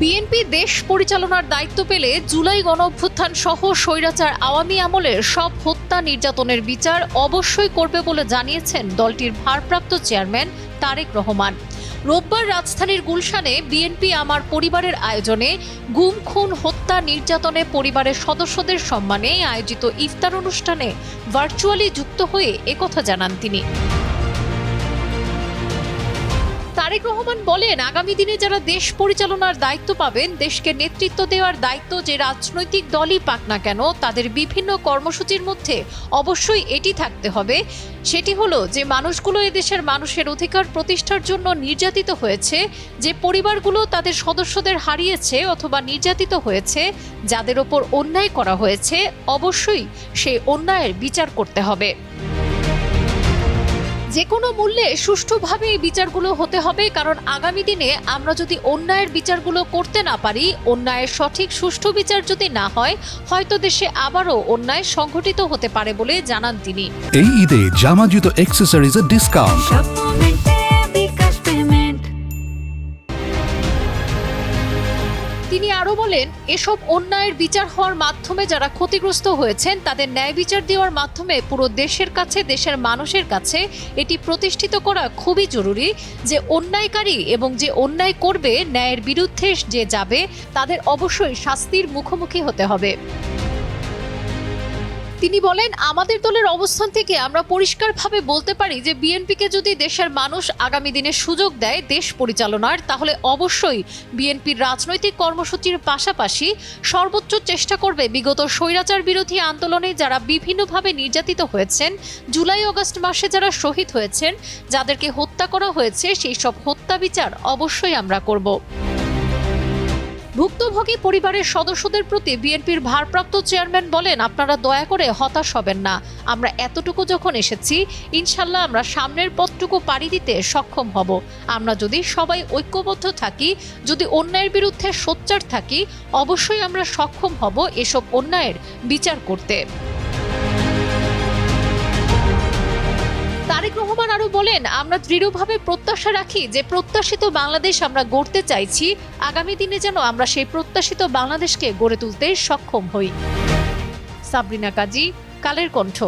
BNP দেশ পরিচালনার দায়িত্ব পেলে জুলাই গণ অভ্যুত্থান সহ স্বৈরাচার আওয়ামী আমলের সব হত্যা নির্যাতনের বিচার অবশ্যই করবে বলে জানিয়েছেন দলটির ভারপ্রাপ্ত চেয়ারম্যান তারেক রহমান। রোববার রাজধানীর গুলশানে বিএনপি আমার পরিবারের আয়োজনে গুম, খুন, হত্যা নির্যাতনে পরিবারের সদস্যদের সম্মানে আয়োজিত ইফতার অনুষ্ঠানে ভার্চুয়ালি যুক্ত হয়ে একথা জানান তিনি। তারেক রহমান বলেন, আগামী দিনে যারা দেশ পরিচালনার দায়িত্ব পাবেন, দেশকে নেতৃত্ব দেওয়ার দায়িত্ব যে রাজনৈতিক দলই পাক না কেন, তাদের বিভিন্ন কর্মসূচির মধ্যে অবশ্যই এটি থাকতে হবে। সেটি হলো যে মানুষগুলো এদেশের মানুষের অধিকার প্রতিষ্ঠার জন্য নির্যাতিত হয়েছে, যে পরিবারগুলো তাদের সদস্যদের হারিয়েছে অথবা নির্যাতিত হয়েছে, যাদের ওপর অন্যায় করা হয়েছে, অবশ্যই সেই অন্যায়ের বিচার করতে হবে। যে কোনো মূল্যে সুষ্ঠুভাবে এই বিচারগুলো হতে হবে কারণ আগামী দিনে আমরা যদি অন্যায়ের বিচারগুলো করতে না পারি অন্যায়ের সঠিক সুষ্ঠু বিচার যদি না হয় হয়তো দেশে আবারও অন্যায় সংঘটিত হতে পারে বলে জানান তিনি। এই ঈদে জামা জুতো অ্যাক্সেসরিজের ডিসকাউন্ট তিনি আরও বলেন, এসব অন্যায়ের বিচার হওয়ার মাধ্যমে যারা ক্ষতিগ্রস্ত হয়েছেন, তাদের ন্যায় বিচার দেওয়ার মাধ্যমে পুরো দেশের কাছে, দেশের মানুষের কাছে এটি প্রতিষ্ঠিত করা খুবই জরুরি যে অন্যায়কারী এবং যে অন্যায় করবে ন্যায়ের বিরুদ্ধে যে যাবে, তাদের অবশ্যই শাস্তির মুখোমুখি হতে হবে। তিনি বলেন, আমাদের দলের অবস্থান থেকে আমরা পরিষ্কারভাবে বলতে পারি যে, বিএনপিকে যদি দেশের মানুষ আগামী দিনে সুযোগ দেয় দেশ পরিচালনার, তাহলে অবশ্যই বিএনপির রাজনৈতিক কর্মসূচির পাশাপাশি সর্বোচ্চ চেষ্টা করবে বিগত স্বৈরাচার বিরোধী আন্দোলনে যারা বিভিন্নভাবে নির্যাতিত হয়েছেন, জুলাই আগস্ট মাসে যারা শহীদ হয়েছেন, যাদেরকে হত্যা করা হয়েছে, সেই সব হত্যা বিচার অবশ্যই আমরা করব। ভুক্তভোগী পরিবারের সদস্যদের প্রতি বিএনপির ভারপ্রাপ্ত চেয়ারম্যান বলেন, আপনারা দয়া করে হতাশ হবেন না। আমরা এতটুকু যখন এসেছি, ইনশাল্লাহ আমরা সামনের পথটুকু পাড়ি দিতে সক্ষম হব। আমরা যদি সবাই ঐক্যবদ্ধ থাকি, যদি অন্যায়ের বিরুদ্ধে সোচ্চার থাকি, অবশ্যই আমরা সক্ষম হব এসব অন্যায়ের বিচার করতে। বলেন, আমরা দৃঢ়ভাবে প্রত্যাশা রাখি যে প্রত্যাশিত বাংলাদেশ আমরা গড়তে চাইছি। আগামী দিনে যেন আমরা সেই প্রত্যাশিত বাংলাদেশকে গড়ে তুলতে সক্ষম হই। সাবরিনা কাজী, কালের কণ্ঠ।